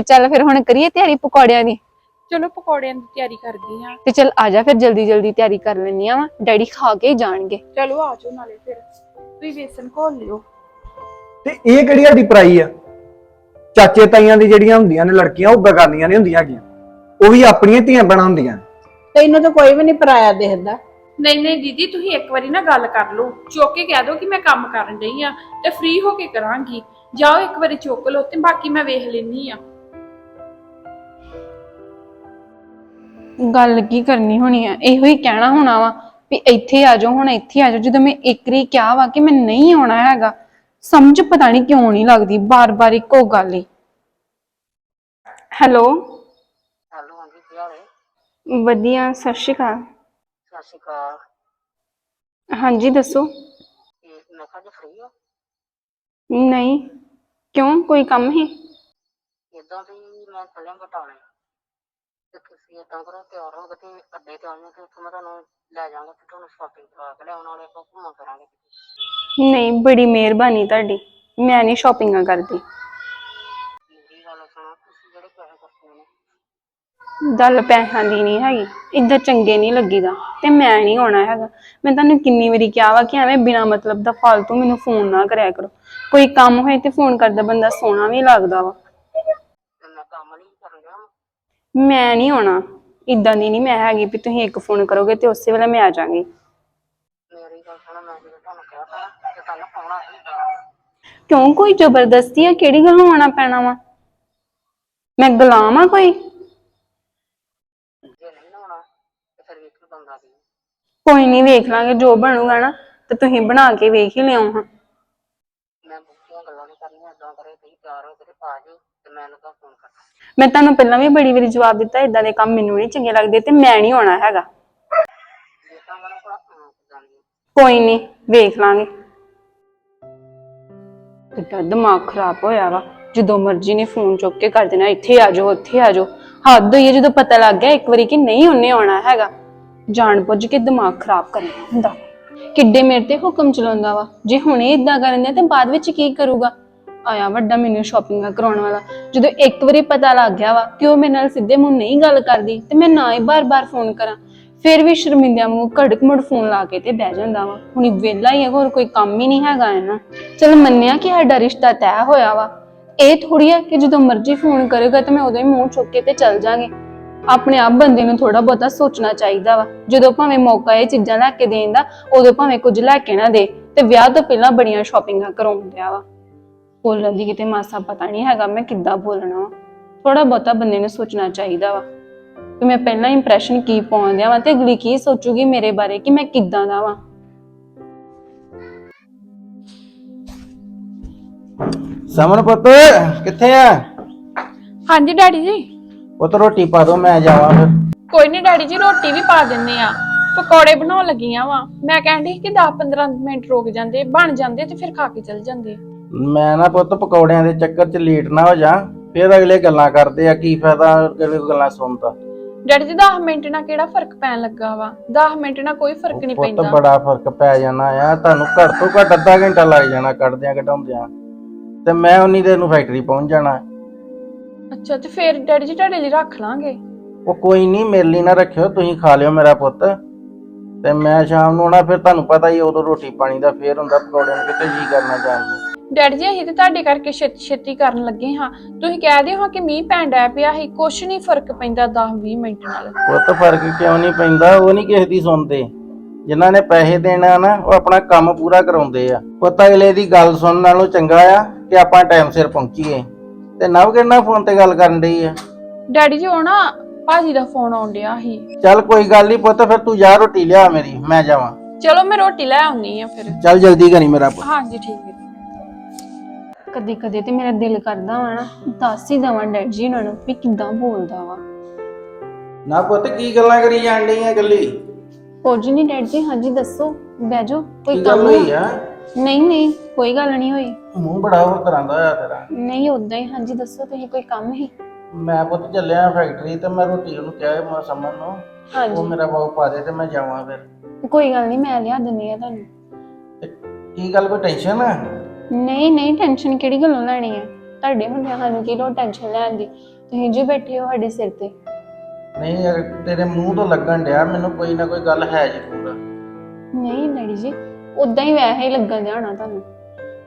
ਤੇ ਚੱਲ ਫਿਰ ਹੁਣ ਕਰੀਏ ਤਿਆਰੀ ਪਕੌੜਿਆਂ ਦੀ? ਚਲੋ ਪਕੌੜਿਆਂ ਦੀ ਤਿਆਰੀ ਕਰਦੀ ਆ। ਤੇ ਚੱਲ ਆ ਜਾ ਫਿਰ ਜਲਦੀ ਜਲਦੀ ਤਿਆਰੀ ਕਰ ਲੈਣੀ ਆ ਵਾ। ਡੈਡੀ ਖਾ ਕੇ ਹੀ ਜਾਣਗੇ। ਚਲੋ ਆ ਜਾਓ ਨਾਲੇ ਫਿਰ। ਤੁਸੀਂ ਵੇਸਣ ਘੋਲ ਲਿਓ। ਤੇ ਇਹ ਕਿਹੜੀ ਸਾਡੀ ਪਰਾਈ ਆ? ਚਾਚੇ ਤਾਈਆਂ ਦੀ ਜਿਹੜੀਆਂ ਹੁੰਦੀਆਂ ਨੇ ਲੜਕੀਆਂ ਉਹ ਬਗਾਨੀਆਂ ਨਹੀਂ ਹੁੰਦੀਆਂ ਹੈਗੀਆਂ। ਉਹ ਵੀ ਆਪਣੀਆਂ ਧੀਆਂ ਬਣਾ ਹੁੰਦੀਆਂ ਤੈਨੂੰ ਤਾਂ ਕੋਈ ਵੀ ਨਹੀਂ ਪਰਾਇਆ ਦੇਖਦਾ। ਨਹੀਂ ਨਹੀਂ ਦੀਦੀ ਤੁਸੀਂ ਇੱਕ ਵਾਰੀ ਨਾ ਗੱਲ ਕਰ ਲਓ। ਚੁੱਕ ਕੇ ਕਹਿ ਦਿਓ ਕਿ ਮੈਂ ਕੰਮ ਕਰਨ ਡਈ ਆ ਤੇ ਫ੍ਰੀ ਹੋ ਕੇ ਕਰਾਂਗੀ। ਜਾਓ ਇੱਕ ਵਾਰੀ ਚੁੱਕ ਲਓ ਤੇ ਬਾਕੀ ਮੈਂ ਵੇਖ ਲੈਣੀ ਆ। ਗੱਲ ਕੀ ਕਰਨੀ ਹੋਣੀ ਆ? ਇਹੋ ਹੀ ਕਹਿਣਾ ਹੋਣਾ ਵਾ ਵੀ ਇੱਥੇ ਆ ਜਾਓ ਹੁਣ ਇੱਥੇ ਆ ਜਾਓ। ਜਦੋਂ ਮੈਂ ਇੱਕ ਰੀ ਕਿਹਾ ਵਾ ਕਿ ਮੈਂ ਨਹੀਂ ਆਉਣਾ ਹੈਗਾ ਸਮਝ ਪਤਾ ਨਹੀਂ ਕਿਉਂ ਨਹੀਂ ਲੱਗਦੀ ਬਾਰ-ਬਾਰ ਇੱਕੋ ਗੱਲ ਹੀ ਹੈਲੋ? ਹੈਲੋ ਹਾਂਜੀ ਕੀ ਹਾਲ ਹੈ ਵਧੀਆ ਸਤਿ ਸ਼੍ਰੀ ਅਕਾਲ। ਸਤਿ ਸ਼੍ਰੀ ਅਕਾਲ। ਹਾਂਜੀ ਦੱਸੋ। ਇਹ ਮੈਂ ਕਿਹਾ ਜੀ ਫ੍ਰੀ ਹੋ ਨਹੀਂ ਕਿਉਂ? ਕੋਈ ਕੰਮ ਹੈ? ਇਦਾਂ ਵੀ ਮੈਂ ਬਟਾਲੇ ਤੇ ਤੁਸੀਂ ਇਦਾਂ ਕਰੋ ਤਿਆਰ ਹੋ ਕੇ ਤੇ ਅੱਡੇ ਤੇ ਆਉਣਾ ਤੇ ਉੱਥੋਂ ਮੈਂ ਤੁਹਾਨੂੰ ਲੈ ਜਾਵਾਂਗਾ ਤੇ ਤੁਹਾਨੂੰ ਸ਼ਾਪਿੰਗ ਕਰਾ ਕੇ ਲਿਆਉਣ ਵਾਲੇ ਆਪਾਂ ਘੁੰਮਾ ਕਰਾਂਗੇ ਨਹੀਂ ਬੜੀ ਮਿਹਰਬਾਨੀ ਤੁਹਾਡੀ। ਮੈਂ ਨਹੀਂ ਸ਼ਾਪਿੰਗਾਂ ਕਰਦੀ। ਮੇਰੀ ਗੱਲ ਸੁਣੋ ਤੁਸੀਂ ਜਿਹੜੇ ਪੈਸੇ ਖਰਚਣੇ ਨੇ ਗੱਲ ਪੈਸਿਆਂ ਦੀ ਨਹੀਂ ਹੈਗੀ ਇੱਦਾਂ ਚੰਗੇ ਨਹੀਂ ਲੱਗੀਦਾ ਤੇ ਮੈਂ ਨਹੀਂ ਆਉਣਾ ਹੈਗਾ। ਮੈਂ ਤੁਹਾਨੂੰ ਕਿੰਨੀ ਵਾਰੀ ਕਿਹਾ ਵਾ ਕਿ ਐਵੇਂ ਬਿਨਾ ਮਤਲਬ ਦਾ ਫालतू ਮੈਨੂੰ ਫੋਨ ਨਾ ਕਰਿਆ ਕਰੋ। ਕੋਈ ਕੰਮ ਹੋਏ ਤੇ ਫੋਨ ਕਰਦਾ ਬੰਦਾ ਸੋਹਣਾ ਵੀ ਲੱਗਦਾ ਵਾ ਤੇ ਮੈਂ ਕੰਮ ਨਹੀਂ ਕਰਨ ਗਿਆ ਮੈਂ ਨਹੀਂ ਆਉਣਾ। ਇੱਦਾਂ ਦੀ ਨਹੀਂ ਮੈਂ ਹੈਗੀ ਵੀ ਤੁਸੀਂ ਇੱਕ ਫੋਨ ਕਰੋਗੇ ਤੇ ਉਸੇ ਵੇਲੇ ਮੈਂ ਆ ਜਾਵਾਂਗੀ। ਮੇਰੀ ਗੱਲ ਸੁਣੋ ਮੈਂ ਜਦੋਂ ਤੁਹਾਨੂੰ ਕਿਹਾ ਤਾਂ ਕਿ ਕੱਲ ਆਉਣਾ ਹੀ ਪੈਣਾ ਕਿਉਂ? ਕੋਈ ਜ਼ਬਰਦਸਤੀ ਆ ਕਿਹੜੀ ਗੱਲੋਂ ਆਉਣਾ ਪੈਣਾ ਵਾ? ਮੈਂ ਗੁਲਾਮ ਆ ਕੋਈ? ਜੇ ਨਹੀਂ ਨਾ ਆਉਣਾ ਤੇ ਫਿਰ ਵੇਖੋ ਬੰਦਾ ਦੀ ਕੋਈ ਨਹੀਂ ਵੇਖ ਲਾਂਗੇ ਜੋ ਬਣੂਗਾ ਨਾ ਤੇ ਤੁਸੀਂ ਬਣਾ ਕੇ ਵੇਖ ਹੀ ਲਿਆਓ ਹਾਂ। ਮੈਂ ਬੁੱਕੀਆਂ ਗੱਲਾਂ ਨਹੀਂ ਕਰਨੀਆਂ ਇਦਾਂ ਕਰੇ ਤੁਸੀਂ ਤਿਆਰ ਹੋ ਕੇ ਤੇ ਆ ਜਾਓ ਤੇ ਮੈਂ ਉਹਨੂੰ ਫੋਨ ਕਰਦਾ ਮੈਂ ਤੁਹਾਨੂੰ ਪਹਿਲਾਂ ਵੀ ਬੜੀ ਵਾਰੀ ਜਵਾਬ ਦਿੱਤਾ ਇਦਾਂ ਦੇ ਕੰਮ ਮੈਨੂੰ ਨਹੀਂ ਚੰਗੇ ਲੱਗਦੇ ਤੇ ਮੈਂ ਨਹੀਂ ਆਉਣਾ ਹੈਗਾ। ਜੇ ਤਾਂ ਮੈਨੂੰ ਕੋਲ ਆਉਂ ਜਾਂਦੀ ਕੋਈ ਨਹੀਂ ਵੇਖ ਲਾਂਗੇ। ਕਿੱਡਾ ਦਿਮਾਗ ਖਰਾਬ ਹੋਇਆ ਵਾ। ਜਦੋਂ ਮਰਜ਼ੀ ਨੇ ਫੋਨ ਚੁੱਕ ਕੇ ਕਰ ਦੇਣਾ ਇੱਥੇ ਆ ਜਾਓ ਉੱਥੇ ਆ ਜਾਓ। ਹੱਦ ਹੋਈ ਹੈ ਜਦੋਂ ਪਤਾ ਲੱਗ ਗਿਆ ਇੱਕ ਵਾਰੀ ਕਿ ਨਹੀਂ ਉਹਨੇ ਆਉਣਾ ਹੈਗਾ। ਜਾਣ ਬੁੱਝ ਕੇ ਦਿਮਾਗ ਖਰਾਬ ਕਰਨਾ ਹੁੰਦਾ। ਕਿੱਡੇ ਮੇਰੇ ਤੇ ਹੁਕਮ ਚਲਾਉਂਦਾ ਵਾ। ਜੇ ਹੁਣੇ ਇਦਾਂ ਕਰਨ ਦਿਆ ਤੇ ਬਾਅਦ ਵਿੱਚ ਕੀ ਕਰੂਗਾ? ਆਇਆ ਵੱਡਾ ਮੈਨੂੰ ਸ਼ਾਪਿੰਗਾਂ ਕਰਾਉਣ ਵਾਲਾ। ਜਦੋਂ ਇੱਕ ਵਾਰੀ ਪਤਾ ਲੱਗ ਗਿਆ ਵਾ ਕਿ ਉਹ ਮੇਰੇ ਨਾਲ ਸਿੱਧੇ ਮੂੰਹ ਨਹੀਂ ਗੱਲ ਕਰਦੀ, ਤੇ ਮੈਂ ਨਾ ਹੀ ਬਾਰ-ਬਾਰ ਫੋਨ ਕਰਾਂ। ਫਿਰ ਵੀ ਸ਼ਰਮਿੰਦਿਆਂ ਵਾਂਗੂ ਘੜਕ ਮੁੜ ਫੋਨ ਲਾ ਕੇ ਤੇ ਬਹਿ ਜਾਂਦਾ ਵਾ। ਹੁਣ ਵਿਹਲਾ ਹੀ ਹੈ ਹੋਰ ਕੋਈ ਕੰਮ ਹੀ ਨਹੀਂ ਹੈਗਾ ਇਹਨਾਂ। ਚਲ ਮੰਨਿਆ ਕਿ ਸਾਡਾ ਰਿਸ਼ਤਾ ਤੈਅ ਹੋਇਆ ਵਾ। ਇਹ ਥੋੜੀ ਆ ਕਿ ਜਦੋਂ ਮਰਜ਼ੀ ਫੋਨ ਕਰੇਗਾ ਤੇ ਮੈਂ ਉਦੋਂ ਹੀ ਮੂੰਹ ਚੁੱਕ ਕੇ ਤੇ ਚੱਲ ਜਾਾਂਗੇ। ਆਪਣੇ ਆਪ ਬੰਦੇ ਨੂੰ ਥੋੜਾ ਬਹੁਤਾ ਸੋਚਣਾ ਚਾਹੀਦਾ ਵਾ। ਜਦੋਂ ਭਾਵੇਂ ਮੌਕਾ ਇਹ ਚੀਜ਼ਾਂ ਲੈ ਕੇ ਦੇਣ ਦਾ, ਉਦੋਂ ਭਾਵੇਂ ਕੁਝ ਲੈ ਕੇ ਨਾ ਦੇ। ਤੇ ਵਿਆਹ ਤੋਂ ਪਹਿਲਾਂ ਬੜੀਆਂ ਸ਼ਾਪਿੰਗਾਂ ਕਰਾਉਂਦਿਆ ਵਾ। ਬੋਲਣ ਦੀ ਕਿਤੇ ਮਾਸਾ ਪਤਾ ਨਹੀਂ ਹੈਗਾ ਮੈਂ ਕਿੱਦਾਂ ਬੋਲਣਾ ਥੋੜਾ ਬਹੁਤਾ ਬੰਦੇ ਨੂੰ ਸੋਚਣਾ ਚਾਹੀਦਾ ਵਾ ਕਿ ਮੈਂ ਪਹਿਲਾਂ ਇੰਪ੍ਰੈਸ਼ਨ ਕੀ ਪਾਉਂਦਿਆ ਵਾਂ ਤੇ ਅਗਲੀ ਕੀ ਸੋਚੂਗੀ ਮੇਰੇ ਬਾਰੇ ਕਿ ਮੈਂ ਕਿੱਦਾਂ ਦਾ ਵਾਂ। ਸਮਨ ਪੁੱਤ ਕਿੱਥੇ ਆ? ਹਾਂਜੀ ਡੈਡੀ ਜੀ। ਪੁੱਤ ਰੋਟੀ ਪਾ ਦੋ ਮੈਂ ਜਾਵਾਂ ਫਿਰ। ਕੋਈ ਨਹੀਂ ਡੈਡੀ ਜੀ ਰੋਟੀ ਵੀ ਪਾ ਦਿੰਨੇ ਆ। ਪਕੌੜੇ ਬਣਾਉਣ ਲੱਗੀਆਂ ਵਾ। ਮੈਂ ਕਹਿੰਦੀ ਕਿ 10-15 ਮਿੰਟ ਰੁਕ ਜਾਂਦੇ ਬਣ ਜਾਂਦੇ ਤੇ ਫਿਰ ਖਾ ਕੇ ਚਲ ਜਾਂਦੇ। ਮੈਂ ਨਾ ਪੁੱਤ ਪਕੌੜਿਆਂ ਦੇ ਚੱਕਰ 'ਚ ਲੇਟ ਨਾ ਹੋ ਜਾ ਫਿਰ ਅਗਲੇ ਗੱਲਾਂ ਕਰਦੇ ਆ ਕੀ ਫਾਇਦਾ ਅਗਲੇ ਗੱਲਾਂ ਸੁਣਦਾ ਡੈਡੀ ਜੀ 10 ਮਿੰਟ ਨਾਲ ਕਿਹੜਾ ਫ਼ਰਕ ਪੈਣ ਲੱਗਾ ਵਾ? 10 ਮਿੰਟ ਨਾਲ ਕੋਈ ਫ਼ਰਕ ਨਹੀਂ ਪੁੱਤ ਪੈਂਦਾ। ਬੜਾ ਫ਼ਰਕ ਪੈ ਜਾਣਾ ਆ ਤੁਹਾਨੂੰ ਘੱਟ ਤੋਂ ਘੱਟ ਅੱਧਾ ਘੰਟਾ ਲੱਗ ਜਾਣਾ ਕੱਢਦਿਆਂ ਕਢਾਉਂਦਿਆਂ। ਤੇ ਮੈਂ ਉਨੀ ਦੇਰ ਨੂੰ ਫੈਕਟਰੀ ਪਹੁੰਚ ਜਾਣਾ। ਅੱਛਾ ਤੇ ਫਿਰ ਡੈਡੀ ਜੀ ਤੁਹਾਡੇ ਲਈ ਰੱਖ ਲਾਂਗੇ? ਉਹ ਕੋਈ ਨਹੀਂ ਮੇਰੇ ਲਈ ਨਾ ਰੱਖਿਓ ਤੁਸੀਂ ਖਾ ਲਿਓ ਮੇਰਾ ਪੁੱਤ। ਤੇ ਮੈਂ ਸ਼ਾਮ ਨੂੰ ਆਉਣਾ ਫਿਰ ਤੁਹਾਨੂੰ ਪਤਾ ਹੀ ਉਦੋਂ ਰੋਟੀ ਪਾਣੀ ਦਾ ਫੇਰ ਹੁੰਦਾ ਪਕੌੜਿਆਂ ਨੂੰ ਕਿਤੇ ਜੀ ਕਰਨਾ ਚਾਹੁੰਦਾ ਡੈਡੀ ਜੀ ਅਸੀਂ ਤੇ ਤੁਹਾਡੇ ਕਰਕੇ ਛੇਤੀ ਛੇਤੀ ਕਰਨ ਲੱਗੇ ਹਾਂ। ਤੁਸੀਂ ਕਹਿ ਦਿਓ ਹਾਂ ਕਿ ਮੀਂਹ ਪੈਣ ਡੈ ਪਿਆ ਸੀ ਕੁਛ ਨਹੀਂ ਫ਼ਰਕ ਪੈਂਦਾ 10-20 ਮਿੰਟ ਨਾਲ। ਪੁੱਤ ਫ਼ਰਕ ਕਿਉਂ ਨਹੀਂ ਪੈਂਦਾ? ਉਹ ਨਹੀਂ ਕਿਸੇ ਦੀ ਸੁਣਦੇ। ਜਿਨ੍ਹਾਂ ਨੇ ਪੈਸੇ ਦੇਣਾ ਨਾ ਉਹ ਆਪਣਾ ਕੰਮ ਪੂਰਾ ਕਰਾਉਂਦੇ ਆ। ਪੁੱਤ ਅਗਲੇ ਦੀ ਗੱਲ ਸੁਣਨ ਨਾਲੋਂ ਚੰਗਾ ਆ ਕਿ ਆਪਾਂ ਟਾਈਮ ਸਿਰ ਪਹੁੰਚੀਏ। ਤੇ ਨਵ ਕਿੰਨਾ ਫੋਨ ਤੇ ਗੱਲ ਕਰਨ ਡਈ ਆ? ਡੈਡੀ ਜੀ ਉਹ ਨਾ ਭਾਜੀ ਦਾ ਫੋਨ ਆਉਣ ਡਿਆ ਸੀ। ਚੱਲ ਕੋਈ ਗੱਲ ਨਹੀਂ ਪੁੱਤ ਫਿਰ ਤੂੰ ਜਾ ਰੋਟੀ ਲਿਆ ਮੇਰੀ ਮੈਂ ਜਾਵਾਂ। ਚਲੋ ਮੈਂ ਰੋਟੀ ਲੈ ਆਉਣੀ ਆ ਫਿਰ। ਚੱਲ ਜਲਦੀ ਕਰੀ ਮੇਰਾ ਪੁੱਤ। ਹਾਂਜੀ ਠੀਕ ਹੈ। ਕਦੇ ਕਦੇ ਤੇ ਮੇਰਾ ਦਿਲ ਕਰਦਾ ਵਾ ਨਾ ਦੱਸ ਹੀ ਦਵਾਂ ਡੈਡ ਜੀ ਉਹਨਾਂ ਨੂੰ ਵੀ ਕਿੱਦਾਂ ਬੋਲਦਾ ਵਾ। ਨਾ ਪੁੱਤ ਕੀ ਗੱਲਾਂ ਕਰੀ ਜਾਣ ਡਈ ਆ ਗੱਲੀ ਕੁਝ ਨਹੀਂ ਡੈਡ ਜੀ ਹਾਂਜੀ ਦੱਸੋ ਬਹਿ ਜਾਓ ਕੋਈ ਕੀ ਗੱਲ ਕੰਮ ਹੋਈ ਆ? ਨਹੀਂ ਨਹੀਂ ਕੋਈ ਗੱਲ ਨਹੀਂ ਹੋਈ। ਮੂੰਹ ਬੜਾ ਹੋਰ ਤਰ੍ਹਾਂ ਦਾ ਹੋਇਆ ਤੇਰਾ। ਨਹੀਂ ਉਦਾਂ ਹੀ ਹਾਂਜੀ ਦੱਸੋ ਤੁਸੀਂ ਕੋਈ ਕੰਮ ਹੀ ਮੈਂ ਪੁੱਤ ਚੱਲਿਆ ਫੈਕਟਰੀ ਤੇ ਮੈਂ ਰੋਟੀ ਉਹਨੂੰ ਕਿਹਾ ਸੀ ਮੈਂ ਸਮਨ ਨੂੰ ਉਹ ਹਾਂਜੀ ਮੇਰਾ ਬਾਉ ਪਾ ਦੇ ਤੇ ਮੈਂ ਜਾਵਾਂ ਫਿਰ। ਕੋਈ ਗੱਲ ਨਹੀਂ ਮੈਂ ਲਿਆ ਦਿੰਦੀ ਆ ਤੁਹਾਨੂੰ। ਤੇ ਕੀ ਗੱਲ ਕੋਈ ਟੈਨਸ਼ਨ ਆ? ਨਹੀਂ ਨਹੀਂ ਟੈਨਸ਼ਨ ਕਿਹੜੀ ਗੱਲੋਂ ਲੈਣੀ ਹੈ? ਤੁਹਾਡੇ ਹੁੰਦਿਆਂ ਸਾਨੂੰ ਕੀ ਲੋੜ ਟੈਨਸ਼ਨ ਲੈਣ ਦੀ? ਤੁਸੀਂ ਜੀ ਬੈਠੇ ਹੋ ਸਾਡੇ ਸਿਰ ਤੇ। ਨਹੀਂ ਯਾਰ ਤੇਰੇ ਮੂੰਹ ਤੋਂ ਲੱਗਣ ਡਿਆ ਮੈਨੂੰ ਕੋਈ ਨਾ ਕੋਈ ਗੱਲ ਹੈ ਜ਼ਰੂਰ। ਨਹੀਂ ਡੈਡੀ ਜੀ ਉਦਾਂ ਹੀ ਵੈਸੇ ਹੀ ਲੱਗਣ ਦਿਆ ਹੋਣਾ ਤੁਹਾਨੂੰ।